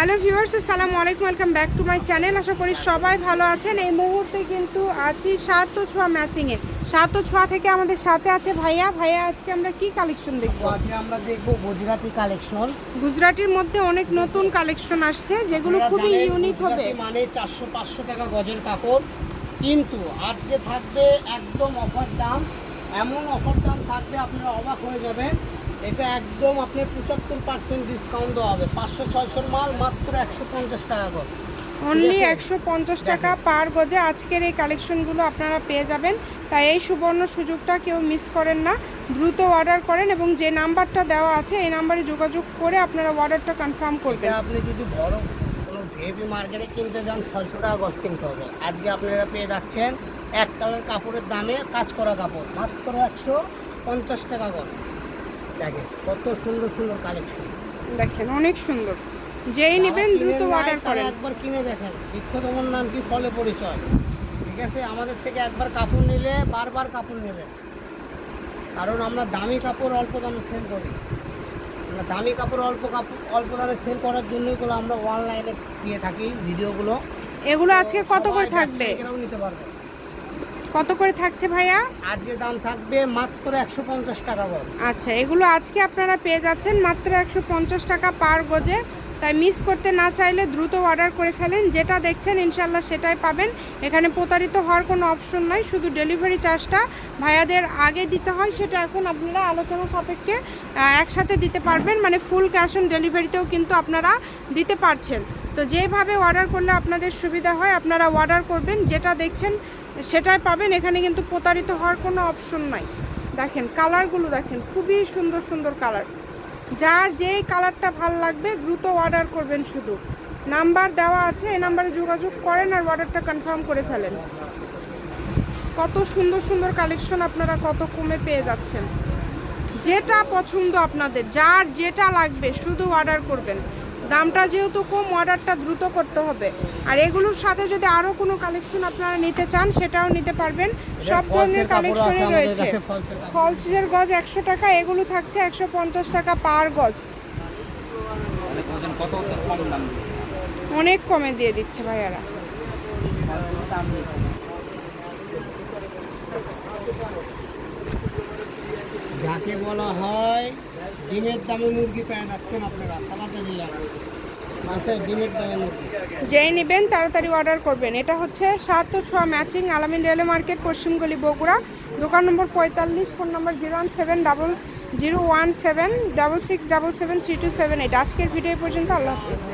Hello viewers আসসালামু আলাইকুম welcome back to my channel. আশা করি সবাই ভালো আছেন। এই মুহূর্তে কিন্তু আছি সাত ও ছোঁয়া ম্যাচিংয়ে। সাত ও ছোঁয়া থেকে আমাদের সাথে আছে ভাইয়া। ভাইয়া আজকে আমরা কি কালেকশন দেখব? আজকে আমরা দেখব গুজরাটি কালেকশন। গুজরাটির মধ্যে অনেক নতুন কালেকশন আসছে যেগুলো খুবই ইউনিক হবে। মানে চারশো পাঁচশো টাকা গজের কাপড়। কিন্তু আজকে থাকবে একদম অফার দাম এমন অফার দাম থাকবে আপনারা অবাক হয়ে যাবেন। এটা একদম আপনার পঁচাত্তর পার্সেন্ট ডিসকাউন্ট দেওয়া হবে। পাঁচশো ছয়শোর মাল মাত্র একশো পঞ্চাশ টাকা করে। অনলি একশো পঞ্চাশ টাকা পার গজে আজকের এই কালেকশনগুলো আপনারা পেয়ে যাবেন। তাই এই সুবর্ণ সুযোগটা কেউ মিস করেন না। দ্রুত অর্ডার করেন এবং যে নাম্বারটা দেওয়া আছে এই নাম্বারে যোগাযোগ করে আপনারা অর্ডারটা কনফার্ম করবেন। আপনি যদি বড় ভিআইপি মার্কেটে কিনতে যান ছয়শো টাকা গজ কিনতে হবে। আজকে আপনারা পেয়ে যাচ্ছেন এক কালার কাপড়ের দামে কাজ করা কাপড় মাত্র একশো পঞ্চাশ টাকা গজ। দেখেন কত সুন্দর সুন্দর কালেকশন দেখেন অনেক সুন্দর। যেই নেবেন দ্রুত অর্ডার করেন। একবার কিনে দেখেন। বিক্ষতমন নাম কি? ফলে পরিচয়। ঠিক আছে? আমাদের থেকে একবার কাপড় নিলে বারবার কাপড় নেবেন। কারণ আমরা দামি কাপড় অল্প দামে সেল করি। দামি কাপড় অল্প কাপড় অল্প দামে সেল করার জন্যই গুলো আমরা অনলাইনে দিয়ে থাকি ভিডিওগুলো এগুলো আজকে কত করে থাকবে? নিতে পারবে। কত করে থাকছে ভাইয়া? আজকে দাম থাকবে মাত্র একশো পঞ্চাশ টাকা আচ্ছা এগুলো আজকে আপনারা পেয়ে যাচ্ছেন মাত্র একশো পঞ্চাশ টাকা পার গজে। তাই মিস করতে না চাইলে দ্রুত অর্ডার করে ফেলেন। যেটা দেখছেন ইনশাল্লাহ সেটাই পাবেন। এখানে প্রতারিত হওয়ার কোনো অপশন নাই, শুধু ডেলিভারি চার্জটা ভাইয়াদের আগে দিতে হয়, সেটা এখন আপনারা আলোচনা সাপেক্ষে একসাথে দিতে পারবেন। মানে ফুল ক্যাশ অন ডেলিভারিতেও কিন্তু আপনারা দিতে পারছেন। তো যেভাবে অর্ডার করলে আপনাদের সুবিধা হয়, আপনারা অর্ডার করবেন। যেটা দেখছেন, সেটাই পাবেন। এখানে কিন্তু প্রতারিত হওয়ার কোনো অপশন নাই। দেখেন কালারগুলো দেখেন, খুবই সুন্দর সুন্দর কালার যার যেই কালারটা ভালো লাগবে, দ্রুত অর্ডার করবেন শুধু। নাম্বার দেওয়া আছে, এই নাম্বারে যোগাযোগ করেন আর অর্ডারটা কনফার্ম করে ফেলেন। কত সুন্দর সুন্দর কালেকশন আপনারা কত কমে পেয়ে যাচ্ছেন। যেটা পছন্দ আপনাদের, যার যেটা লাগবে, শুধু অর্ডার করবেন। দামটা যেহেতু কম অর্ডারটা দ্রুত করতে হবে। আর এগুলোর সাথে যদি আরও কোনো কালেকশন আপনারা নিতে চান সেটাও নিতে পারবেন। সব ধরনের কালেকশনই রয়েছে। ফলসের গজ একশো টাকা এগুলো থাকছে একশো পঞ্চাশ টাকা পার গজ। অনেক ওজন কত কম দাম? অনেক কমে দিয়ে দিচ্ছে ভাইয়ারা। যাকে বলা হয় ডিমের দামে মুরগি পেয়ে যাচ্ছেন আপনারা, তাড়াতাড়ি যেই নেবেন, তাড়াতাড়ি অর্ডার করবেন। এটা হচ্ছে সাত ছোয়া ম্যাচিং আলামিন রেলওয়ে মার্কেট পশ্চিমগলি বগুড়া। দোকান নম্বর পঁয়তাল্লিশ, phone number zero one seven double zero one seven double six double seven three two seven eight. আজকের ভিডিও পর্যন্ত, আল্লাহ হাফিজ।